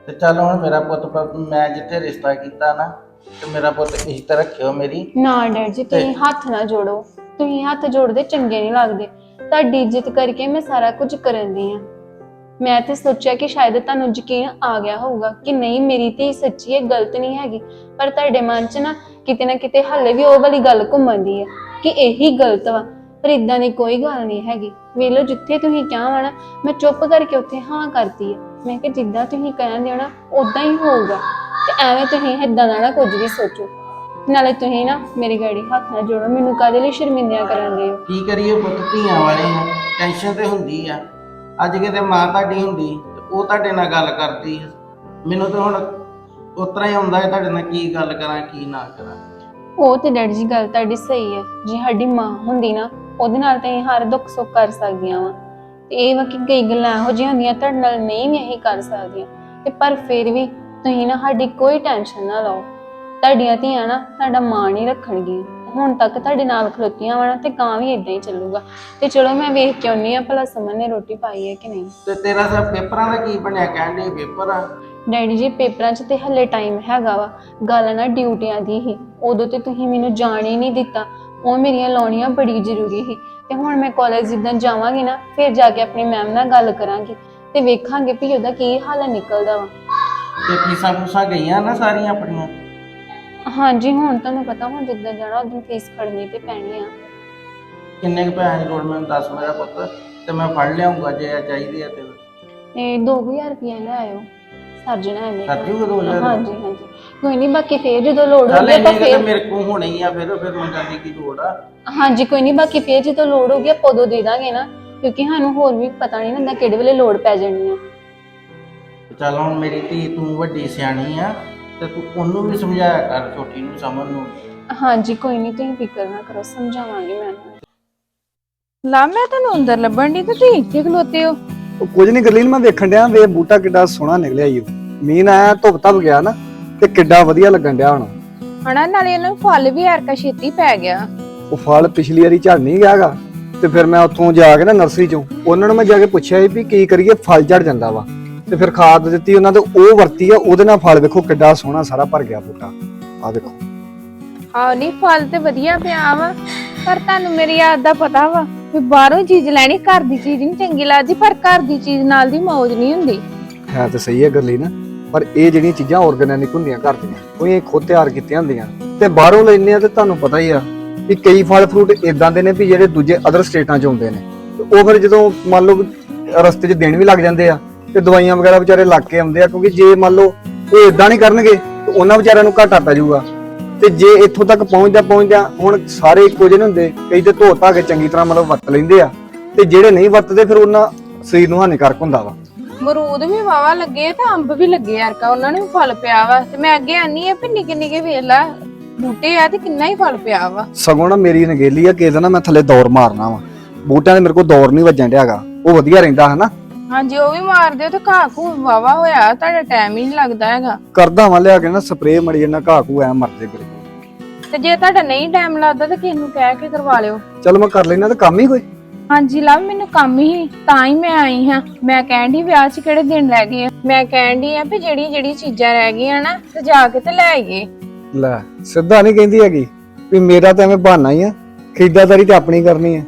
ਤੇ ਚੱਲ ਹੁਣ ਮੇਰਾ ਪੁੱਤ ਪ- ਮੈਂ ਜਿੱਥੇ ਰਿਸ਼ਤਾ ਕੀਤਾ ਨਾ ਤੇ ਮੇਰਾ ਪੁੱਤ ਇੱਜ਼ਤ ਰੱਖਿਓ ਮੇਰੀ। ਨਾ ਡੈਡ ਜੀ ਤੁਸੀਂ ਹੱਥ ਨਾ ਜੋੜੋ। ਤੁਸੀਂ ਹੱਥ ਜੋੜਦੇ ਚੰਗੇ ਨਹੀਂ ਲੱਗਦੇ। ਤੁਹਾਡੀ ਇੱਜ਼ਤ ਕਰਕੇ ਮੈਂ ਸਾਰਾ ਕੁਝ ਕਰਨ ਦੀ ਆ ਮੈਂ ਤੇ ਸੋਚਿਆ ਕਿ ਸ਼ਾਇਦ ਤੁਹਾਨੂੰ ਯਕੀਨ ਆ ਗਿਆ ਹੋਊਗਾ ਕਿ ਨਹੀਂ, ਮੇਰੀ ਧੀ ਸੱਚੀ ਹੈ ਗਲਤ ਨਹੀਂ ਹੈਗੀ। ਪਰ ਤੁਹਾਡੇ ਮਨ 'ਚ ਨਾ ਕਿਤੇ ਨਾ ਕਿਤੇ ਹੱਲੇ ਵੀ ਉਹ ਵਾਲੀ ਗੱਲ ਘੁੰਮਦੀ ਹੈ ਕਿ ਇਹੀ ਗਲਤ ਵਾ। ਪਰ ਇਦਾਂ ਦੀ ਕੋਈ ਗੱਲ ਨਹੀਂ ਹੈਗੀ। ਵੇਲੋ ਜਿੱਥੇ ਤੁਸੀਂ ਕਿਹਾ ਵਾ ਨਾ, ਮੈਂ ਚੁੱਪ ਕਰਕੇ ਉੱਥੇ ਹਾਂ ਕਰਤੀ ਹੈ ਮੈਂ ਕਿ ਜਿੱਦਾਂ ਤੁਸੀਂ ਕਹਿੰਦੇ ਹੋ ਨਾ ਉਦਾਂ ਹੀ ਹੋਊਗਾ। ਤੇ ਐਵੇਂ ਤੁਸੀਂ ਏਦਾਂ ਦਾ ਨਾ ਕੁਝ ਵੀ ਸੋਚੋ। ਨਾਲੇ ਤੁਸੀਂ ਨਾ ਮੇਰੀ ਗਾੜੀ ਹੱਥ ਨਾਲ ਜੋੜੋ, ਮੈਨੂੰ ਕਾਹਦੇ ਲਈ ਸ਼ਰਮਿੰਦਿਆਂ ਕਰਾਂਦੇ ਹੋ ਕੀ ਕਰੀਏ ਪੁੱਤ? ਧੀਆਂ ਵਾਲੇ ਆ, ਟੈਨਸ਼ਨ ਤੇ ਹੁੰਦੀ ਆ। ਅੱਜ ਕਿਤੇ ਮਾਂ ਤੁਹਾਡੀ ਹੁੰਦੀ, ਤੇ ਉਹ ਤੁਹਾਡੇ ਨਾਲ ਗੱਲ ਕਰਦੀ ਮੈਨੂੰ ਤਾਂ ਹੁਣ ਉਤਰਾ ਹੀ ਆਉਂਦਾ ਹੈ ਤੁਹਾਡੇ ਨਾਲ ਕੀ ਗੱਲ ਕਰਾਂ, ਕੀ ਨਾ ਕਰਾਂ। ਉਹ ਤੇ ਡੈਡੀ ਜੀ ਗੱਲ ਤੁਹਾਡੀ ਸਹੀ ਹੈ। ਜੇ ਸਾਡੀ ਮਾਂ ਹੁੰਦੀ ਨਾ, ਉਹਦੇ ਨਾਲ ਤਾਂ ਅਸੀਂ ਹਰ ਦੁੱਖ ਸੁੱਖ ਕਰ ਸਕਦੀਆਂ ਵਾ। ਤੇ ਇਹ ਵਾ ਕਿ ਕਈ ਗੱਲਾਂ ਇਹੋ ਜਿਹੀਆਂ ਹੁੰਦੀਆਂ ਤੁਹਾਡੇ ਨਾਲ ਨਹੀਂ ਵੀ ਅਸੀਂ ਕਰ ਸਕਦੀਆਂ। ਤੇ ਪਰ ਫਿਰ ਵੀ ਤੁਸੀਂ ਨਾ ਸਾਡੀ ਕੋਈ ਟੈਨਸ਼ਨ ਨਾ ਲਓ। ਤੁਹਾਡੀਆਂ ਧੀਆਂ ਨਾ ਤੁਹਾਡਾ ਮਾਣ ਨਹੀਂ ਰੱਖਣਗੀਆਂ। ਹੁਣ ਤੱਕ ਤੁਹਾਡੇ ਨਾਲ ਖਲੋਤੀਆਂ ਵਾ ਤੇ ਕਾਂ ਵੀ ਇਦਾਂ ਹੀ ਚੱਲੂਗਾ। ਤੇ ਚਲੋ ਮੈਂ ਵੇਖ ਕੇ ਆਉਣੀ ਆ ਭਲਾ ਸਮਨ ਨੇ ਰੋਟੀ ਪਾਈ ਹੈ ਕਿ ਨਹੀਂ। ਤੇ ਤੇਰਾ ਸਭ ਪੇਪਰਾਂ ਦਾ ਕੀ ਬਣਿਆ ਕਹਿੰਦੇ ਪੇਪਰ? ਆ ਡੈਡੀ ਜੀ ਪੇਪਰਾਂ 'ਚ ਤੇ ਹੱਲੇ ਟਾਈਮ ਹੈਗਾ ਵਾ। ਗੱਲ ਨਾ ਡਿਊਟੀਆਂ ਦੀ ਹੀ। ਉਦੋਂ ਤੇ ਤੁਸੀਂ ਮੈਨੂੰ ਜਾਣ ਹੀ ਨਹੀਂ ਦਿੱਤਾ। ਉਹ ਮੇਰੀਆਂ ਲਾਉਣੀਆਂ ਬੜੀ ਜ਼ਰੂਰੀ ਸੀ। ਤੇ ਹੁਣ ਮੈਂ ਕਾਲਜ ਜਿੱਦਾਂ ਜਾਵਾਂਗੀ ਨਾ ਫਿਰ ਜਾ ਕੇ ਆਪਣੀ ਮੈਮ ਨਾਲ ਗੱਲ ਕਰਾਂਗੀ। ਤੇ ਵੇਖਾਂਗੇ ਵੀ ਉਹਦਾ ਕੀ ਹਾਲ ਨਿਕਲਦਾ ਵਾ। ਤੇ ਫੀਸਾਂ ਫੂਸਾਂ ਗਈਆਂ ਨਾ ਸਾਰੀਆਂ ਆਪਣੀਆਂ? ਹਾਂਜੀ ਹੁਣ ਤੁਹਾਨੂੰ ਪਤਾ ਹੁਣ ਜਿੱਦਾਂ ਜਾਣਾ ਉਦੋਂ ਫੀਸ ਖੜਨੀ ਤੇ ਪੈਣੀ ਆ। ਕਿੰਨੇ ਕੁ ਪੈਸੇ ਦੀ ਲੋੜ ਮੈਨੂੰ ਦੱਸ ਮੇਰਾ ਪੁੱਤ ਤੇ ਮੈਂ ਫੜ ਲਿਆਉਂਗਾ ਜੇ ਇਹ ਚਾਹੀਦੀ ਆ ਤੇ। ਇਹ 2000 ਰੁਪਏ ਲੈ ਆਇਓ ਸਰਜਣਾ ਐਵੇਂ ਸਰ ਦੋ ਹਜ਼ਾਰ? ਹਾਂਜੀ ਹਾਂਜੀ। ਕੋਈ ਨਹੀਂ ਬਾਕੀ ਫੇਰ ਜਦੋਂ ਲੋੜ ਚੱਲ ਹੋਵੇ ਇੰਨੇ ਤਾਂ ਕੁ ਤੇ ਫੇਰ ਮੇਰੇ ਕੋਲ ਹੋਣੇ ਹੀ ਆ ਫਿਰ ਫਿਰ ਮੰਗਣ ਦੀ ਕੀ ਲੋੜ ਆ? ਹਾਂਜੀ ਕੋਈ ਨਹੀਂ ਬਾਕੀ ਫੇਰ ਜਦੋਂ ਲੋੜ ਹੋਗੀ ਆਪਾਂ ਉਦੋਂ ਦੇ ਦਾਂਗੇ ਨਾ ਕਿਉਂਕਿ ਸਾਨੂੰ ਹੋਰ ਵੀ ਪਤਾ ਨਹੀਂ ਹੁੰਦਾ ਕਿਹੜੇ ਵੇਲੇ ਲੋੜ ਪੈ ਜਾਣੀ ਆ। ਚੱਲ ਹੁਣ ਮੇਰੀ ਧੀ ਤੂੰ ਵੱਡੀ ਸਿਆਣੀ ਆ ਤੇ ਤੂੰ ਉਹਨੂੰ ਵੀ ਸਮਝਾਇਆ ਕਰ ਛੋਟੀ ਨੂੰ ਸਮਝ ਨੂੰ। ਹਾਂਜੀ ਕੋਈ ਨਹੀਂ ਤੁਸੀਂ ਫਿਕਰ ਨਾ ਕਰੋ ਸਮਝਾਵਾਂਗੀ ਮੈਂ ਉਹਨੂੰ। ਲਾ ਮੈਂ ਤੁਹਾਨੂੰ ਅੰਦਰ ਲੱਭਣ ਦੀ ਤੇ ਤੁਸੀਂ ਇੱਥੇ ਖਲੋਤੇ ਹੋ। ਉਹ ਕੁਝ ਨਹੀਂ ਗਰਲੀਨ ਮੈਂ ਵੇਖਣ ਡਿਆ ਵੇ ਬੂਟਾ ਕਿੱਡਾ ਸੋਹਣਾ ਨਿਕਲਿਆ ਈ ਓ। ਮੀਂਹ ਆਇਆ ਧੁੱਪ ਧੱਪ ਗਿਆ ਨਾ ਤੇ ਕਿੱਡਾ ਵਧੀਆ ਲੱਗਣ ਡਿਆ ਹੁਣ। ਹਣਾ ਨਾਲੇ ਇਹਨੂੰ ਫਲ ਵੀ ਹਰਕਾ ਛੇਤੀ ਪੈ ਗਿਆ। ਉਹ ਫਲ ਪਿਛਲੀ ਵਾਰੀ ਝੜ ਨਹੀਂ ਗਿਆਗਾ ਤੇ ਫਿਰ ਮੈਂ ਉੱਥੋਂ ਜਾ ਕੇ ਨਾ ਨਰਸਰੀ ਚੋਂ ਉਹਨਾਂ ਨੂੰ ਮੈਂ ਜਾ ਕੇ ਪੁੱਛਿਆ ਸੀ ਵੀ ਕੀ ਕਰੀਏ ਫਲ ਝੜ ਜਾਂਦਾ ਵਾ। ਤੇ ਫਿਰ ਖਾਦ ਦਿੱਤੀ ਉਹਨਾਂ ਤੇ ਉਹ ਵਰਤੀ ਆ ਉਹਦੇ ਨਾਲ ਫਲ ਵੇਖੋ ਕਿੱਡਾ ਸੋਹਣਾ ਸਾਰਾ ਭਰ ਗਿਆ ਬੂਟਾ। ਆ ਦੇਖੋ ਆਹ ਨਹੀਂ ਫਲ ਤੇ ਵਧੀਆ ਪਿਆ ਵਾ ਪਰ ਤੁਹਾਨੂੰ ਮੇਰੀ ਯਾਦ ਦਾ ਪਤਾ ਵਾ ਵੀ ਬਾਹਰੋਂ ਚੀਜ਼ ਲੈਣੀ ਘਰ ਦੀ ਚੀਜ਼ ਨਹੀਂ ਚੰਗੀ ਲੱਗਦੀ ਪਰ ਘਰ ਦੀ ਚੀਜ਼ ਨਾਲ ਦੀ ਮੌਜ ਨਹੀਂ ਹੁੰਦੀ। ਹੈ ਤਾਂ ਸਹੀ ਹੈ ਗਰਲੀਨ ਪਰ ਇਹ ਜਿਹੜੀਆਂ ਚੀਜ਼ਾਂ ਆਰਗੈਨਿਕ ਹੁੰਦੀਆਂ ਘਰ ਦੀਆਂ ਕੋਈ ਇਹ ਖੁਦ ਤਿਆਰ ਕੀਤੀਆਂ ਹੁੰਦੀਆਂ। ਤੇ ਬਾਹਰੋਂ ਲੈਣੇ ਆ ਤੇ ਤੁਹਾਨੂੰ ਪਤਾ ਹੀ ਆ ਵੀ ਕਈ ਫਲ ਫਰੂਟ ਇਦਾਂ ਦੇ ਨੇ ਵੀ ਜਿਹੜੇ ਦੂਜੇ ਅਦਰ ਸਟੇਟਾਂ 'ਚ ਆਉਂਦੇ ਨੇ। ਉਹ ਫਿਰ ਜਦੋਂ ਮੰਨ ਲਓ ਰਸਤੇ 'ਚ ਦੇਣ ਵੀ ਲੱਗ ਜਾਂਦੇ ਆ ਤੇ ਦਵਾਈਆਂ ਵਗੈਰਾ ਵਿਚਾਰੇ ਲੱਗ ਕੇ ਆਉਂਦੇ ਆ ਕਿਉਂਕਿ ਜੇ ਮੰਨ ਲਓ ਉਹ ਇਦਾਂ ਨਹੀਂ ਕਰਨਗੇ ਤੇ ਉਹਨਾਂ ਵਿਚਾਰਿਆਂ ਨੂੰ ਘਾਟਾ ਪੈ ਜਾਊਗਾ। ਤੇ ਜੇ ਇੱਥੋਂ ਤੱਕ ਪਹੁੰਚਦਾ ਪਹੁੰਚਦਾ ਹੁਣ ਸਾਰੇ ਇੱਕੋ ਜਿਹੇ ਨਹੀਂ ਹੁੰਦੇ ਕਈ ਤੇ ਧੋ ਧਾ ਕੇ ਚੰਗੀ ਤਰ੍ਹਾਂ ਮਤਲਬ ਵਰਤ ਲੈਂਦੇ ਆ ਤੇ ਜਿਹੜੇ ਨਹੀਂ ਵਰਤਦੇ ਫਿਰ ਉਹਨਾਂ ਸਰੀਰ ਨੂੰ ਹਾਨੀਕਾਰਕ ਹੁੰਦਾ ਵਾ। ਮਰੂਦ ਵੀ ਵਾਵਾ ਲੱਗੇ ਤੇ ਅੰਬ ਵੀ ਲੱਗੇ ਯਾਰਕਾ ਉਹਨਾਂ ਨੂੰ ਵੀ ਫਲ ਪਿਆ ਵਾ। ਤੇ ਮੈਂ ਅੱਗੇ ਆਨੀ ਆ ਵੀ ਨਿੱਕੇ ਨਿੱਕੇ ਵੇਖ ਲਾ ਬੂਟੇ ਆ ਤੇ ਕਿੰਨਾ ਹੀ ਫਲ ਪਿਆ ਵਾ। ਸਗੋਂ ਨਾ ਮੇਰੀ ਨਗੇਲੀ ਆ ਕਿ ਇਹਦਾ ਨਾ ਮੈਂ ਥੱਲੇ ਦੌਰ ਮਾਰਨਾ ਵਾ। ਬੂਟਿਆਂ ਦੇ ਮੇਰੇ ਕੋਲ ਦੌਰ ਨਹੀਂ ਵੱਜਣ ਡਿਆਗਾ ਉਹ ਵਧੀਆ ਰਹਿੰਦਾ ਹਨਾ। ਹਾਂਜੀ ਉਹ ਵੀ ਮਾਰ ਦਿਓ ਤੇ ਘਾਹ ਘੂ ਵਾਵਾ ਹੋਇਆ ਤੁਹਾਡਾ ਟਾਈਮ ਹੀ ਨਹੀਂ ਲੱਗਦਾ ਹੈਗਾ। ਕਰਦਾ ਵਾਂ ਲਿਆ ਕੇ ਨਾ ਸਪਰੇਅ ਮੜੀ ਜਨਾ ਘਾਹ ਐ ਮਰਦੇ ਬਿਲਕੁਲ ਤੇ ਜੇ ਤੁਹਾਡਾ ਨਹੀਂ ਟਾਈਮ ਲੱਗਦਾ ਤਾਂ ਕਿਸੇ ਨੂੰ ਕਹਿ ਕੇ ਕਰਵਾ ਲਿਓ? ਚਲ ਮੈਂ ਕਰ ਲੈਣਾ ਤੇ ਕੰਮ ਹੀ ਕੋਈ? ਹਾਂਜੀ ਲਵ ਮੈਨੂੰ ਕੰਮ ਹੀ ਤਾਂ ਹੀ ਮੈਂ ਆਈ ਹਾਂ। ਮੈਂ ਕਹਿਣ ਦੀ ਵਿਆਹ 'ਚ ਕਿਹੜੇ ਦਿਨ ਰਹਿ ਗਏ ਆ? ਮੈਂ ਕਹਿਣ ਦੀ ਆ ਵੀ ਜਿਹੜੀ ਜਿਹੜੀ ਚੀਜ਼ਾਂ ਰਹਿ ਗਈਆਂ ਨਾ ਤੇ ਜਾ ਕੇ ਤੇ ਲੈ ਆਈਏ। ਲੈ ਸਿੱਧਾ ਨਹੀਂ ਕਹਿੰਦੀ ਹੈਗੀ ਵੀ ਮੇਰਾ ਤਾਂ ਐਵੇਂ ਬਹਾਨਾ ਹੀ ਆ ਖਰੀਦਦਾਰੀ ਤੇ ਆਪਣੀ ਕਰਨੀ ਹੈ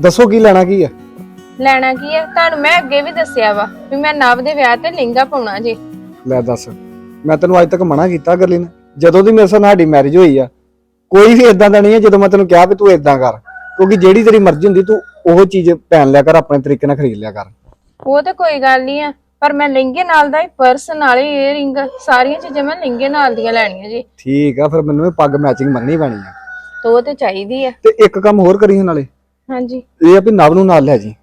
ਦੱਸੋ ਕੀ ਲੈਣਾ ਕੀ ਆ? ਲੈਣਾ ਕੀ ਹੈ ਤੁਹਾਨੂੰ ਮੈਂ ਅੱਗੇ ਵੀ ਦੱਸਿਆ ਵਾ ਵੀ ਮੈਂ ਨਵ ਦੇ ਵਿਆਹ ਤੇ ਲਹਿੰਗਾ ਪਾਉਣਾ ਜੇ। ਲੈ ਦੱਸ ਮੈਂ ਤੈਨੂੰ ਅੱਜ ਤੱਕ ਮਨਾ ਕੀਤਾ ਗਰਲੀ ਨੇ? ਜਦੋਂ ਦੀ ਮੇਰੇ ਨਾਲ ਸਾਡੀ ਮੈਰਿਜ ਹੋਈ ਆ ਕੋਈ ਵੀ ਇਦਾਂ ਦਾ ਨਹੀਂ ਹੈ ਜਦੋਂ ਮੈਂ ਤੈਨੂੰ ਕਿਹਾ ਵੀ ਤੂੰ ਇਦਾਂ ਕਰ ਕਿਉਂਕਿ ਜਿਹੜੀ ਤੇਰੀ ਮਰਜ਼ੀ ਹੁੰਦੀ ਤੂੰ ਉਹ ਚੀਜ਼ ਪਹਿਨ ਲਿਆ ਕਰ ਆਪਣੇ ਤਰੀਕੇ ਨਾਲ ਖਰੀਦ ਲਿਆ ਕਰ। ਉਹ ਤੇ ਕੋਈ ਗੱਲ ਨਹੀਂ ਆ ਪਰ ਮੈਂ ਲਹਿੰਗੇ ਨਾਲ ਦਾ ਹੀ ਪਰਸ ਨਾਲੇ ਏਅਰਿੰਗ ਸਾਰੀਆਂ ਚੀਜ਼ਾਂ ਮੈਂ ਲਹਿੰਗੇ ਨਾਲ ਦੀਆਂ ਲੈਣੀਆਂ ਜੀ। ਠੀਕ ਆ ਫਿਰ ਮੈਨੂੰ ਵੀ ਪੱਗ ਮੈਚਿੰਗ ਮੰਨਣੀ ਪੈਣੀ ਆ। ਤੇ ਉਹ ਤੇ ਚਾਹੀਦੀ ਆ। ਤੇ ਇੱਕ ਕੰਮ ਹੋਰ ਕਰੀ ਨਾਲੇ? ਹਾਂਜੀ। ਇਹ ਆ ਵੀ ਨਵ ਨੂੰ ਨਾਲ ਲੈ ਜੀ।